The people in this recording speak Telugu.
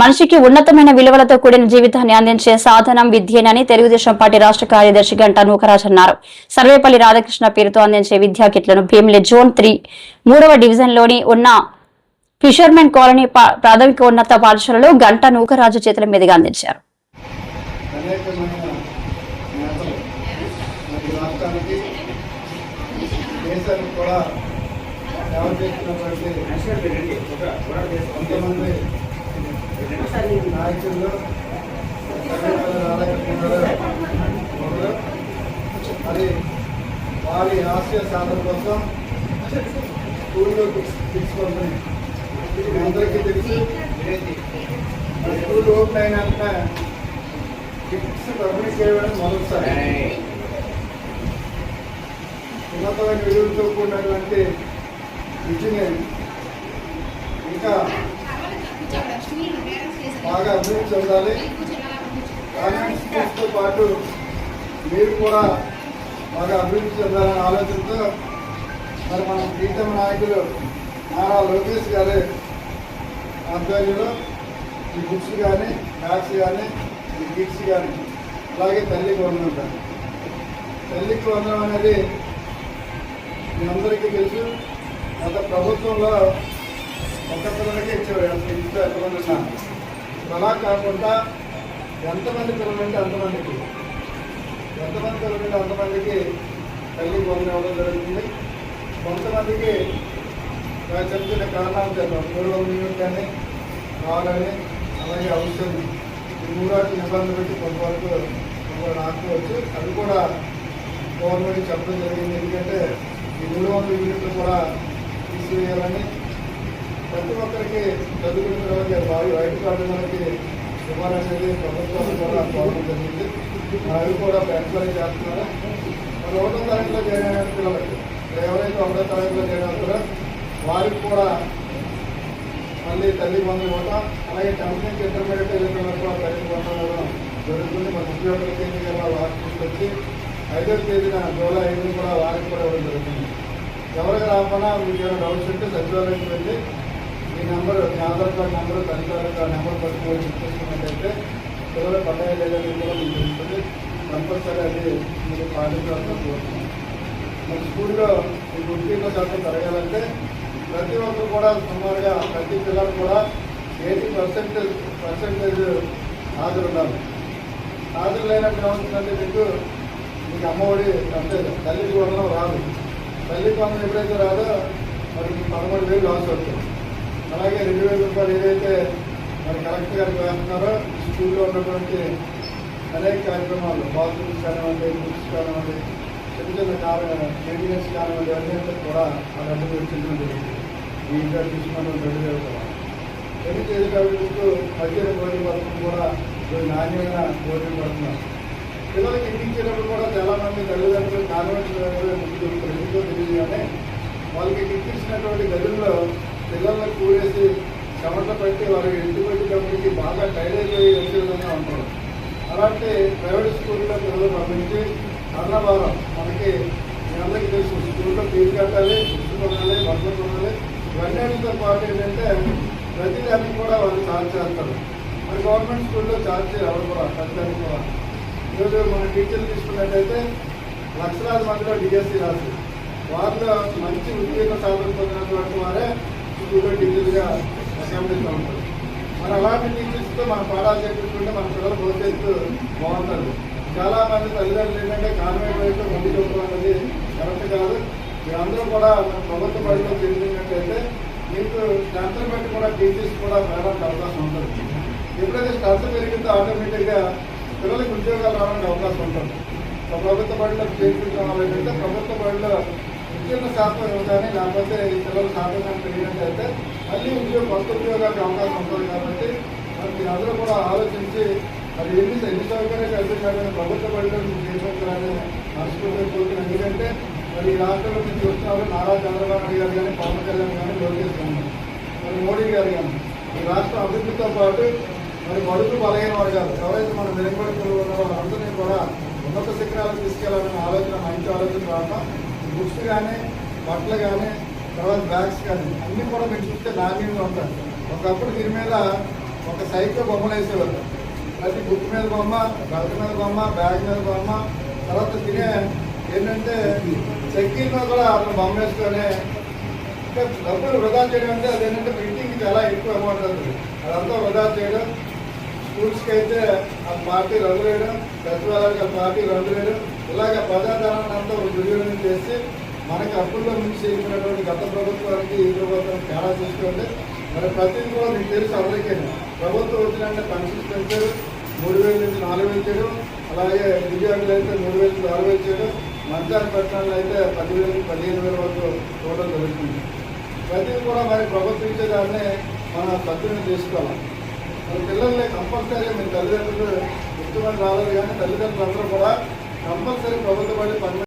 మనిషికి ఉన్నతమైన విలువలతో కూడిన జీవితాన్ని అందించే సాధనం విద్యేనని తెలుగుదేశం పార్టీ రాష్ట్ర కార్యదర్శి గంటా నూకరాజ్ అన్నారు. సర్వేపల్లి రాధాకృష్ణ పేరుతో అందించే విద్యా కిట్లను భీమిలి జోన్ త్రీ మూడవ డివిజన్లోని ఉన్న ఫిషర్మెన్ కాలనీ పా- ప్రాథమిక ఉన్నత పాఠశాలలో గంటా నూకరాజు చేతుల మీదుగా అందించారు. కూడా సేవ మరి వారి ఆశయ సాధన కోసం స్కూల్లో తీసుకోండి అందరికీ తెలిసి స్కూల్ ఓపెన్ అయినాక కిట్స్ పంపిణీ చేయడం మొదలుసారి ఉన్నతమైన విలువలతో కూడినటువంటి విద్యని ఇంకా బాగా అభివృద్ధి చెందాలి. కాన్వెంట్ స్కూల్స్తో పాటు మీరు కూడా బాగా అభివృద్ధి చెందాలనే ఆలోచనతో మరి మన ప్రీతమ నాయకులు నారా లోకేష్ గారి ఆధ్వర్యంలో ఈ బుక్స్ కానీ బ్యాగ్స్ కానీ ఈ కిట్స్ కానీ అలాగే తల్లికి వందనం ఉంటారు తల్లికి వందనం అనేది మీ అందరికీ తెలుసు. గత ప్రభుత్వంలో ఒక్కొక్కరికి ఇచ్చారు ఎంత ఎంతమంది ఉన్నా అలా కాకుండా ఎంతమంది పిల్లలుంటే అంతమందికి. ఎంతమంది పిల్లలుంటే అంతమందికి తల్లి వందనం ఇవ్వడం జరుగుతుంది. కొంతమందికి ఆ కారణాలు చేద్దాం. మూడు కానీ కావాలని అలాగే అవసరం. ఈ మూడాటి నిబంధనలు పెట్టి కొంతవరకు కొంతవరకు ఆపుకోవచ్చు అది కూడా గవర్నమెంట్ చెప్పడం జరిగింది. ఎందుకంటే ఈ మూడు వందల యూనిట్లు కూడా తీసివేయాలని ప్రతి ఒక్కరికి చదువుకున్న తర్వాత వారి వైట్ కార్డు మనకి సుమారు అనేది ప్రభుత్వం కూడా కోరడం జరిగింది. అవి కూడా ఎంక్వైరీ చేస్తున్నారు. మరి ఒకటో తరగతిలో చేరిన పిల్లలకి ఎవరైతే ఒకటో తరగతిలో జాయిన్ అవుతారో వారికి కూడా మళ్ళీ తల్లి బంధు ఇవ్వటం అలాగే టెన్త్ నుంచి ఇంటర్మీడియట్ వెళ్ళిన కూడా తల్లి బంధం ఇవ్వడం జరుగుతుంది. మన ముప్పై ఒకటి తేదీ గారు వారికి తీసుకొచ్చి ఐదో తేదీన జూలై ఐదు కూడా వారికి కూడా ఇవ్వడం జరుగుతుంది. ఎవరికి రాకుండా మీకు ఏమైనా డౌట్స్ ఉంటే సచివాలయంకి వెళ్ళి ఈ నెంబర్ మీ Aadhaar card number card number పట్టుకొని చూసుకున్నట్టయితే పిల్లలు పడ్డాయి లేదని కూడా మీకు తెలుస్తుంది. కంపల్సరీ అది మీరు పాటించాలని కోరుతున్నాం మన స్కూల్లో ఈ గుర్తింపు శాతం పెరగాలంటే ప్రతి ఒక్కరు కూడా సుమారుగా ప్రతి పిల్లలు కూడా ఎయిటీ పర్సెంటేజ్ పర్సెంటేజ్ హాజరు ఉండాలి. హాజరు లేనప్పుడు ఏమవుతుందంటే మీకు మీకు అమ్మఒడి అంటే తల్లికి వందనం రాదు. తల్లికి వందనం ఎప్పుడైతే రాదో మరి పదమూడు వేలు లాస్ అవుతుంది. అలాగే రెండు వేల రూపాయలు ఏదైతే మరి కలెక్టర్ గారు వేస్తున్నారో స్కూల్లో ఉన్నటువంటి అనేక కార్యక్రమాలు బాత్రూమ్స్ కానివ్వండి బుక్స్ కానివ్వండి చిన్న చిన్న కార్ మెయింటెనెన్స్ కానివ్వండి అన్నీ కూడా ఆ డబ్బులు వచ్చిందని జరిగింది ఈ ఇంకా తీసుకున్న రెండు వేల కూడా ఎన్ని తేదీ కాబట్టి మధ్యాహ్న భోజన పథకం కూడా నాణ్యమైన భోజనం పడుతున్నారు పిల్లలకి ఎక్కించేటప్పుడు కూడా చాలా మంది తల్లిదండ్రులు కాన్వెంట్ ముక్కు దొరుకుతారు ఎందుకో వాళ్ళకి ఇప్పించినటువంటి గది చెమట వారి వాళ్ళకి కంపెనీకి బాగా టైర్ అయ్యి వచ్చే విధంగా ఉంటారు. అలాంటి ప్రైవేట్ స్కూల్లో పిల్లలు పంపించి అన్నవారం మనకి మీ అందరికీ తెలుసు స్కూల్లో ఫీజు కట్టాలి బుక్స్ కొనాలి బట్టలు కొనాలి. ఇవన్నీతో పాటు ఏంటంటే ప్రతి దానికి కూడా వాళ్ళు ఛార్జ్ చేస్తారు. మన గవర్నమెంట్ స్కూల్లో ఛార్జ్ చేయాలి ఎవరు కూడా ప్రతిదానికి కూడా. ఈరోజు మన టీచర్లు తీసుకున్నట్టయితే లక్షలాది మందిలో డిఎస్సి రాసి వారిలో మంచి ఉద్యోగ సాధన పొందినటువంటి వారే స్కూల్లో టీచర్గా అసెంబ్లీలో ఉంటారు మనం అలాంటి టీచర్స్తో మనం పాఠాలు చెప్పించుకుంటే మన పిల్లల భవిష్యత్తు బాగుంటుంది. చాలా మంది తల్లిదండ్రులు ఏంటంటే కాన్వెంట్ వైపు మంది చూపడం అనేది కరెక్ట్ కాదు. మీరందరూ కూడా మన ప్రభుత్వ బడిలో చేసినట్టయితే మీకు స్ట్రెంత్ బట్టి కూడా టీచర్స్ కూడా పెరగడానికి అవకాశం ఉంటుంది. ఎప్పుడైతే స్ట్రెంత్ పెరిగిందో ఆటోమేటిక్గా పిల్లలకు ఉద్యోగాలు రావడానికి అవకాశం ఉంటుంది. ప్రభుత్వ బడిలో చేర్పించడం వల్ల ఏంటంటే ప్రభుత్వ బడిలో ఉద్యోగ శాతం ఇవ్వగానే లేకపోతే ఈ పిల్లల శాతం కానీ పెరిగినట్టయితే మళ్ళీ ఉద్యోగ కొత్త ఉద్యోగాలకు అవకాశం ఉంటుంది కాబట్టి మరి అందరూ కూడా ఆలోచించి మరి ఎన్ని ఎన్ని సౌకర్యాలు కల్పించాలని ప్రభుత్వ బడిలో మీరు చేర్పించాలని మనస్ఫూర్తిగా కోరుతున్నాను. ఎందుకంటే మరి ఈ రాష్ట్రంలో మీరు చూస్తున్నారు నారా చంద్రబాబు నాయుడు గారు కానీ పవన్ కళ్యాణ్ కానీ లోకేష్ గారు మరి మోడీ గారు కానీ ఈ రాష్ట్ర అభివృద్ధితో పాటు మరి బడుగు బలహీన వర్గాలు ఎవరైతే మన వెనుకబడుకులు ఉన్నారో వాళ్ళందరినీ కూడా ఉన్నత శిఖరాలకు తీసుకెళ్ళాలనే ఆలోచన మంచి ఆలోచన రావడం బుక్స్ కానీ బట్టలు కానీ తర్వాత బ్యాగ్స్ కానీ అన్నీ కూడా మీరు చూస్తే నాణ్యంగా ఉంటాయి. ఒకప్పుడు దీని మీద ఒక సైకిల్ బొమ్మలు వేసేవారు ప్రతి బుక్ మీద బొమ్మ బెల్ట్ మీద బొమ్మ బ్యాగ్ మీద బొమ్మ తర్వాత తినే ఏంటంటే చక్కీల మీద కూడా అతను బొమ్మ వేసుకొని ఇంకా డబ్బులు వృధా చేయడం అంటే అదేంటంటే ప్రింటింగ్ చాలా ఎక్కువ అమౌంట్ అవుతుంది అదంతా వృధా చేయడం స్కూల్స్కి అయితే ఆ పార్టీ రంగు వేయడం సచివాలయానికి ఆ పార్టీ రంగు వేయడం ఇలాగ ప్రజాధనాన్ని అంతా ఒక దుర్వినియోగం చేసి మనకి అప్పుల్లో మించి చేసినటువంటి గత ప్రభుత్వానికి ఈ ప్రభుత్వం తేడా చూసుకోండి మరి ప్రతిదీ కూడా మీకు తెలుసు అందరికీ. ప్రభుత్వం వచ్చినంటే పెన్షన్స్ పెంచారు మూడు వేల నుంచి నాలుగు వేలు చేయడం అలాగే దివ్యాంగులు అయితే మూడు వేల నుంచి ఆరు వేలు చేయడం మంచాన్ని పెట్టిన అయితే పదివేల నుంచి పదిహేను వేల వరకు చూడడం జరుగుతుంది. ప్రతిదీ కూడా మరి ప్రభుత్వం ఇచ్చేదాన్ని మనం సద్వినియోగం చేసుకోవాలి. మరి పిల్లల్ని కంపల్సరీ మీ తల్లిదండ్రులు ఇష్టమని రావాలి కానీ తల్లిదండ్రులు అందరూ కూడా కంపల్సరీ ప్రభుత్వ బడి పని